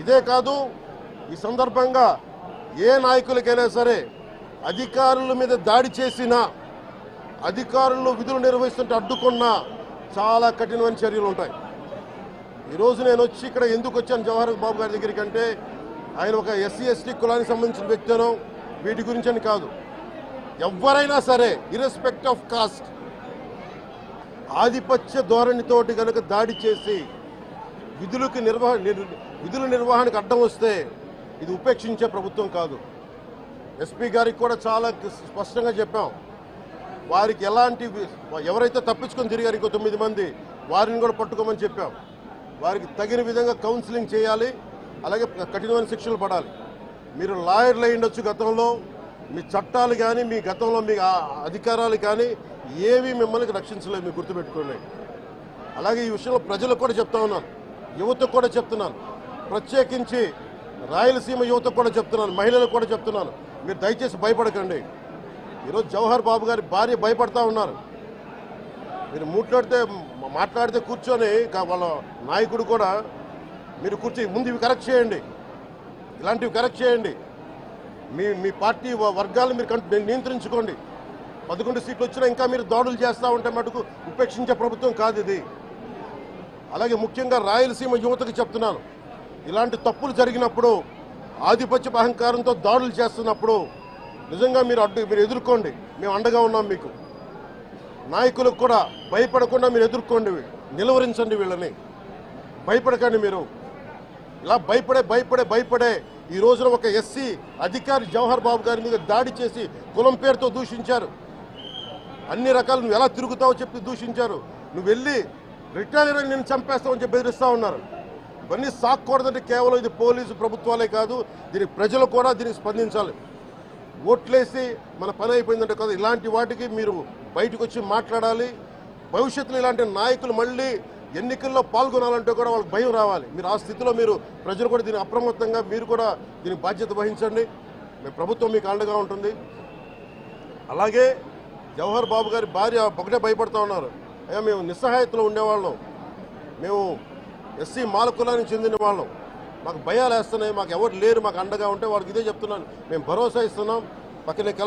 ఇదే కాదు ఈ సందర్భంగా ఏ నాయకులకైనా సరే అధికారుల మీద దాడి చేసినా అధికారులు విధులు నిర్వహిస్తుంటే అడ్డుకున్నా చాలా కఠినమైన చర్యలు ఉంటాయి. ఈరోజు నేను వచ్చి ఇక్కడ ఎందుకు వచ్చాను జవహర్ బాబు గారి దగ్గరికి అంటే ఆయన ఒక ఎస్సీ ఎస్టీ కులానికి సంబంధించిన వ్యక్తినో వీటి గురించి అని కాదు. ఎవరైనా సరే ఇరెస్పెక్ట్ ఆఫ్ కాస్ట్ ఆధిపత్య ధోరణితోటి కనుక దాడి చేసి విధులకు నిర్వహ విధుల నిర్వహణకు అడ్డం వస్తే ఇది ఉపేక్షించే ప్రభుత్వం కాదు. ఎస్పీ గారికి కూడా చాలా స్పష్టంగా చెప్పాం. వారికి ఎలాంటి ఎవరైతే తప్పించుకొని తిరిగారు ఇంకో తొమ్మిది మంది వారిని కూడా పట్టుకోమని చెప్పాం. వారికి తగిన విధంగా కౌన్సిలింగ్ చేయాలి అలాగే కఠినమైన శిక్షలు పడాలి. మీరు లాయర్లు అయ్యిండొచ్చు గతంలో మీ చట్టాలు కానీ మీ గతంలో మీ అధికారాలు కానీ ఏవి మిమ్మల్ని రక్షించలేదు మీరు గుర్తుపెట్టుకోండి. అలాగే ఈ విషయంలో ప్రజలకు కూడా చెప్తా ఉన్నాను. యువతకు కూడా చెప్తున్నాను. ప్రత్యేకించి రాయలసీమ యువతకు కూడా చెప్తున్నాను. మహిళలకు కూడా చెప్తున్నాను. మీరు దయచేసి భయపడకండి. ఈరోజు జవహర్ బాబు గారి భార్య భయపడతా ఉన్నారు. మీరు మాట్లాడితే మాట్లాడితే కూర్చొని వాళ్ళ నాయకుడు కూడా మీరు కూర్చొని ముందు ఇవి కరెక్ట్ చేయండి. ఇలాంటివి కరెక్ట్ చేయండి. మీ మీ పార్టీ వర్గాలు మీరు కంట్- నియంత్రించుకోండి. పదకొండు సీట్లు వచ్చినా ఇంకా మీరు దాడులు చేస్తూ ఉంటే మటుకు ఉపేక్షించే ప్రభుత్వం కాదు ఇది. అలాగే ముఖ్యంగా రాయలసీమ యువతకు చెప్తున్నాను. ఇలాంటి తప్పులు జరిగినప్పుడు ఆధిపత్య అహంకారంతో దాడులు చేస్తున్నప్పుడు నిజంగా మీరు అడ్డు మీరు ఎదుర్కోండి. మేము అండగా ఉన్నాం మీకు. నాయకులకు కూడా భయపడకుండా మీరు ఎదుర్కోండి నిలువరించండి వీళ్ళని. భయపడకండి మీరు. ఇలా భయపడే భయపడే భయపడే ఈ రోజున ఒక ఎస్సీ అధికారి జవహర్ బాబు గారి మీద దాడి చేసి కులం పేరుతో దూషించారు. అన్ని రకాలు నువ్వు ఎలా తిరుగుతావో చెప్పి దూషించారు. నువ్వు వెళ్ళి రిటైర్ నేను చంపేస్తామని చెప్పి బెదిరిస్తూ ఉన్నారు. ఇవన్నీ సాక్కూడదంటే కేవలం ఇది పోలీసు ప్రభుత్వాలే కాదు దీనికి ప్రజలు కూడా దీనికి స్పందించాలి. ఓట్లేసి మన పని అయిపోయిందంటే కదా ఇలాంటి వాటికి మీరు బయటకు వచ్చి మాట్లాడాలి. భవిష్యత్తులో ఇలాంటి నాయకులు మళ్ళీ ఎన్నికల్లో పాల్గొనాలంటే కూడా వాళ్ళకి భయం రావాలి. మీరు ఆ స్థితిలో మీరు ప్రజలు కూడా దీని అప్రమత్తంగా మీరు కూడా దీనికి బాధ్యత వహించండి. మీ ప్రభుత్వం మీకు అండగా ఉంటుంది. అలాగే జవహర్ బాబు గారి భార్య ఒకటే భయపడుతూ ఉన్నారు. మేము నిస్సహాయతలో ఉండేవాళ్ళం. మేము ఎస్సీ మాల కులానికి చెందిన వాళ్ళం. మాకు భయాలు వేస్తున్నాయి మాకు ఎవరు లేరు మాకు అండగా ఉంటే వాళ్ళకి ఇదే చెప్తున్నాను. మేము భరోసా ఇస్తున్నాం. పక్కనే కలెక్టర్